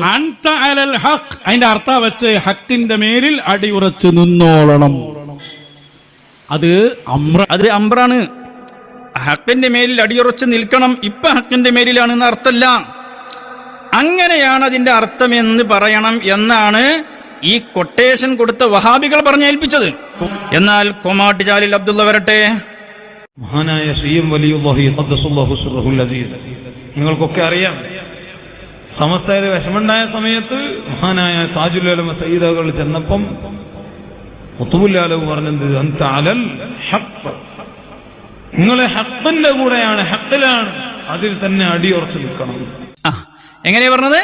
അൻത അലൽ ഹഖ്. അതിന്റെ അർത്ഥം വെച്ച് ഹക്കിന്റെ മേലിൽ അടിയുറച്ച് നിന്നോളണം. അത് അമ്ര അത് അമ്രാണ്. ഹക്കിന്റെ മേലിൽ അടിയുറച്ച് നിൽക്കണം. ഇപ്പൊ ഹക്കിന്റെ മേലിലാണെന്ന് അർത്ഥമല്ല. അങ്ങനെയാണ് അതിന്റെ അർത്ഥം എന്ന് പറയണം എന്നാണ് ഈ കൊട്ടേഷൻ കൊടുത്ത വഹാബികൾ പറഞ്ഞേൽപ്പിച്ചത് എന്നാൽ കൊമാട്ടിജാലിൽ അബ്ദുള്ള വരട്ടെ. മഹാനായ സിർറഹുൽ അസീസ് നിങ്ങൾക്കൊക്കെ അറിയാം സമസ്തയിൽ വിഷമുണ്ടായ സമയത്ത് മഹാനായ താജുലമ സയ്യിദകൾ ചെന്നപ്പം മുത്തുബുല്ലാലവ് പറഞ്ഞത് അന്ത അലൽ ഹഖ്. നിങ്ങളെ ഹക്കിന്റെ കൂടെയാണ് ഹക്കിലാണ് അതിൽ തന്നെ അടിയുറച്ചു നിൽക്കണം. എങ്ങനെയാ പറഞ്ഞത്?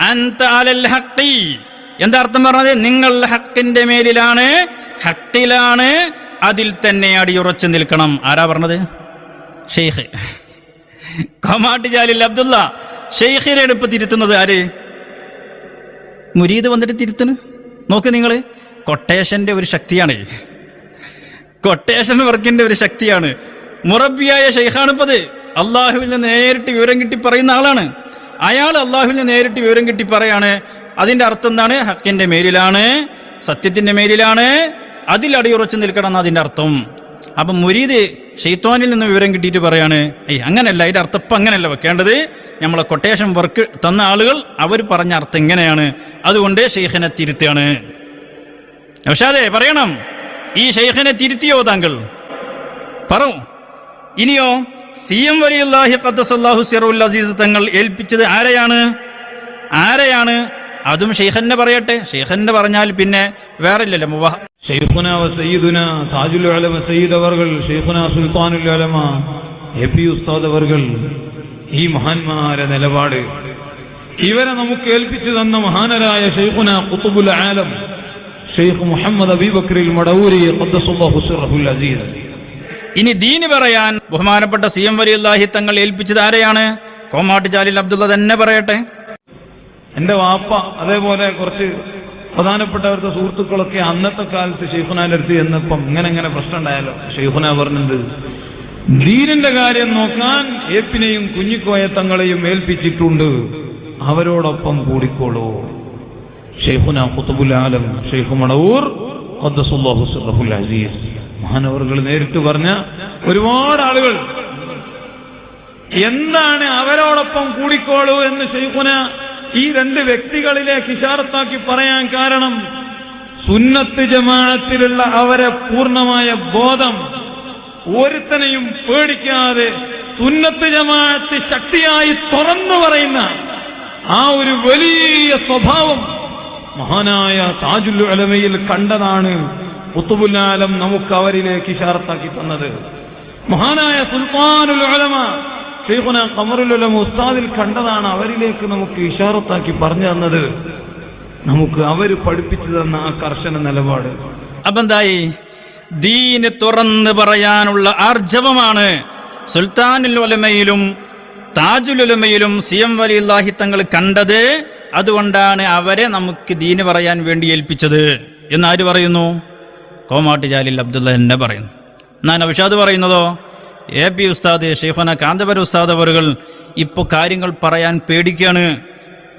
അൻത അലൽ ഹഖി. എന്താ അർത്ഥം പറഞ്ഞത്? നിങ്ങൾ ഹക്കിന്റെ മേലിലാണ് ഹക്കിലാണ് അതിൽ തന്നെ അടിയുറച്ചു നിൽക്കണം. ആരാ പറഞ്ഞത്? ഷെയ്ഖ്. കൊമാട്ടി ജാലിൽ അബ്ദുള്ള ഷെയ്ഖിനെ ഇപ്പൊ തിരുത്തുന്നത് ആര്? മുരീദ് വന്നിട്ട് തിരുത്തുന്നു? നോക്ക് നിങ്ങൾ കൊട്ടേഷന്റെ ഒരു ശക്തിയാണ്. കൊട്ടേഷൻ വർക്കിന്റെ ഒരു ശക്തിയാണ്. മുറബിയായ ഷെയ്ഖാണിപ്പത്. അള്ളാഹുവിൽ നിന്ന് നേരിട്ട് വിവരം കിട്ടി പറയുന്ന ആളാണ്. അയാൾ അള്ളാഹുവിൽ നിന്ന് നേരിട്ട് വിവരം കിട്ടി പറയാണ്. അതിന്റെ അർത്ഥം എന്താണ്? ഹക്കിന്റെ മേലിലാണ് സത്യത്തിന്റെ മേലിലാണ്. അതിൽ അടിയുറച്ചു നിൽക്കണം എന്ന് അതിന്റെ അർത്ഥം. അപ്പൊ മുരീദ് ഷെയ്ത്വാനിൽ നിന്ന് വിവരം കിട്ടിയിട്ട് പറയാണ് ഏയ് അങ്ങനല്ല അതിന്റെ അർത്ഥം ഇപ്പം അങ്ങനെയല്ല വെക്കേണ്ടത്. നമ്മളെ കൊട്ടേഷൻ വർക്ക് തന്ന ആളുകൾ അവർ പറഞ്ഞ അർത്ഥം ഇങ്ങനെയാണ്. അതുകൊണ്ട് ഷെയ്ഖിനെ തിരുത്തുകയാണ്. പക്ഷേ അതെ പറയണം. ഈ ഷെയ്ഖിനെ തിരുത്തിയോ താങ്കൾ? പറ. ഇനിയോ സി എം വലിയുല്ലാഹി ഖദ്ദസല്ലാഹു സിറുൽ അസീസ് തങ്ങൾ ഏൽപ്പിച്ചത് ആരെയാണ്? ആരെയാണ്? അതും ഷെയ്ഖന്നെ പറയട്ടെ. ഷെയ്ഖന്നെ പറഞ്ഞാൽ പിന്നെ വേറെ ഇല്ലല്ലോ മുവാ ഷെയ്ഖുന സയ്യിദുന താജുൽ അലമ സയ്യിദ് അവർകൾ ഷെയ്ഖുന സുൽത്താനുൽ അലമ എ പി ഉസ്താദ് അവർകൾ ഈ മഹാന്മാരെ നിലപാട്. ഇവരെ നമുക്ക് ഏൽപ്പിച്ചു തന്ന മഹാനരായ ഷെയ്ഖുന ഖുതുബുൽ ആലം ഷെയ്ഖ് മുഹമ്മദ് അബീബക്രിൽ മടവൂരി അസീസ്. ഇനി ദീന് പറയാൻ ബഹുമാനപ്പെട്ട സി എം വലിയുല്ലാഹി തങ്ങൾ ഏൽപ്പിച്ചത് ആരെയാണ്? കോമാട്ട് ജാലിൽ അബ്ദുള്ള തന്നെ പറയട്ടെ. എന്റെ വാപ്പ അതേപോലെ കുറച്ച് പ്രധാനപ്പെട്ടവരുടെ സുഹൃത്തുക്കളൊക്കെ അന്നത്തെ കാലത്ത് ഷെയ്ഖുനാന്റെ അടുത്ത് ചെന്നപ്പം ഇങ്ങനെ ഇങ്ങനെ പ്രശ്നം ഉണ്ടായാലോ ഷെയ്ഖുന പറഞ്ഞത് ദീനിന്റെ കാര്യം നോക്കാൻ ഏപ്പിനെയും കുഞ്ഞിക്കോയ തങ്ങളെയും ഏൽപ്പിച്ചിട്ടുണ്ട്. അവരോടൊപ്പം കൂടിക്കോളൂ. ഷെയ്ഖുന ഫുത്തുബുലാലം ആലം ഷെയ്ഖ് മണവൂർ അസീസ്. മഹാനവറുകൾ നേരിട്ട് പറഞ്ഞ ഒരുപാട് ആളുകൾ എന്താണ് അവരോടൊപ്പം കൂടിക്കോളൂ എന്ന് ഷെയ്ഖുന ഈ രണ്ട് വ്യക്തികളിലെ ഇഷാറത്താക്കി പറയാൻ കാരണം സുന്നത്ത് ജമാഅത്തിലുള്ള അവരെ പൂർണമായ ബോധം. ഒരുത്തനെയും പേടിക്കാതെ സുന്നത്ത് ജമാഅത്ത് ശക്തിയായി തുറന്നു പറയുന്ന ആ ഒരു വലിയ സ്വഭാവം മഹാനായ താജുൽ അലമയിൽ കണ്ടതാണ്. കുത്തുബുല്ലാലം നമുക്ക് അവരിലേക്ക് ഇഷാർത്താക്കി തന്നത്. മഹാനായ സുൽത്താനുൽ ഉലമ ഷെയ്ഖുന കമറുലുല മുസ്താദിൽ കണ്ടതാണ് അവരിലേക്ക് നമുക്ക് ഇഷാറത്താക്കി പറഞ്ഞു തന്നത്. നമുക്ക് അവർ പഠിപ്പിച്ചു തന്ന ആ കർശന നിലപാട്. അപ്പൊ എന്തായി ദീന് തുറന്ന് പറയാനുള്ള ആർജവമാണ് സുൽത്താനുൽ ഒലമയിലും താജുൽ ഉലമയിലും സി എം വലിയുല്ലാഹി തങ്ങൾ കണ്ടത് അതുകൊണ്ടാണ് അവരെ നമുക്ക് ദീന് പറയാൻ വേണ്ടി ഏൽപ്പിച്ചത്. എന്നാര് പറയുന്നു? കോമാട്ട് ജാലിൽ അബ്ദുള്ള എന്നെ പറയുന്നു. എന്നാ അവിഷാദ് പറയുന്നതോ? എ പി ഉസ്താദ് ഷെയ്ഖുന കാന്തപര ഉസ്താദ് അവറുകൾ ഇപ്പോൾ കാര്യങ്ങൾ പറയാൻ പേടിക്കുകയാണ്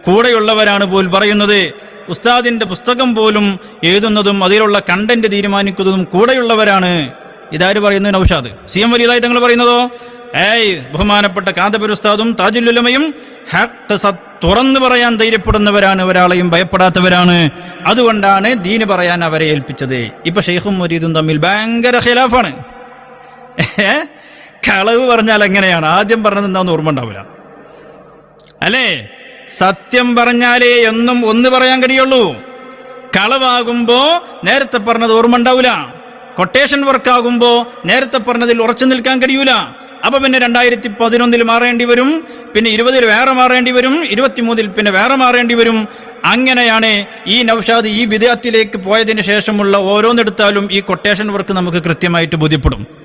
കൂടെയുള്ളവരാണ് പോൽ പറയുന്നത്. ഉസ്താദിന്റെ പുസ്തകം പോലും എഴുതുന്നതും അതിലുള്ള കണ്ടന്റ് തീരുമാനിക്കുന്നതും കൂടെയുള്ളവരാണ്. ഇതാര് പറയുന്നത് നൌഷാദ്? സി എം വലിയതായി തങ്ങൾ പറയുന്നതോ? ഏയ് ബഹുമാനപ്പെട്ട കാന്തപുര ഉസ്താദും താജുല്ലുലമയും ഹക്ക് സത്ത് തുറന്നു പറയാൻ ധൈര്യപ്പെടുന്നവരാണ് ഒരാളെയും ഭയപ്പെടാത്തവരാണ്. അതുകൊണ്ടാണ് ദീന് പറയാൻ അവരെ ഏൽപ്പിച്ചത്. ഇപ്പൊ ഷെയ്ഖും മുരീദും തമ്മിൽ ഭയങ്കര ഖിലാഫാണ്. ഏ? കളവ് പറഞ്ഞാൽ എങ്ങനെയാണ്? ആദ്യം പറഞ്ഞത് എന്താന്ന് ഓർമ്മ ഉണ്ടാവില്ല. അല്ലേ? സത്യം പറഞ്ഞാലേ എന്നും ഒന്ന് പറയാൻ കഴിയുള്ളൂ. കളവാകുമ്പോ നേരത്തെ പറഞ്ഞത് ഓർമ്മ ഉണ്ടാവില്ല. കൊട്ടേഷൻ വർക്ക് ആകുമ്പോ നേരത്തെ പറഞ്ഞതിൽ ഉറച്ചു നിൽക്കാൻ കഴിയൂല. അപ്പൊ പിന്നെ രണ്ടായിരത്തി പതിനൊന്നിൽ മാറേണ്ടി വരും പിന്നെ ഇരുപതിൽ വേറെ മാറേണ്ടി വരും ഇരുപത്തിമൂന്നിൽ പിന്നെ വേറെ മാറേണ്ടി വരും. അങ്ങനെയാണ് ഈ നൌഷാദ് ഈ വിദേഹത്തിലേക്ക് പോയതിന് ശേഷമുള്ള ഓരോന്നെടുത്താലും ഈ കൊട്ടേഷൻ വർക്ക് നമുക്ക് കൃത്യമായിട്ട് ബോധ്യപ്പെടും.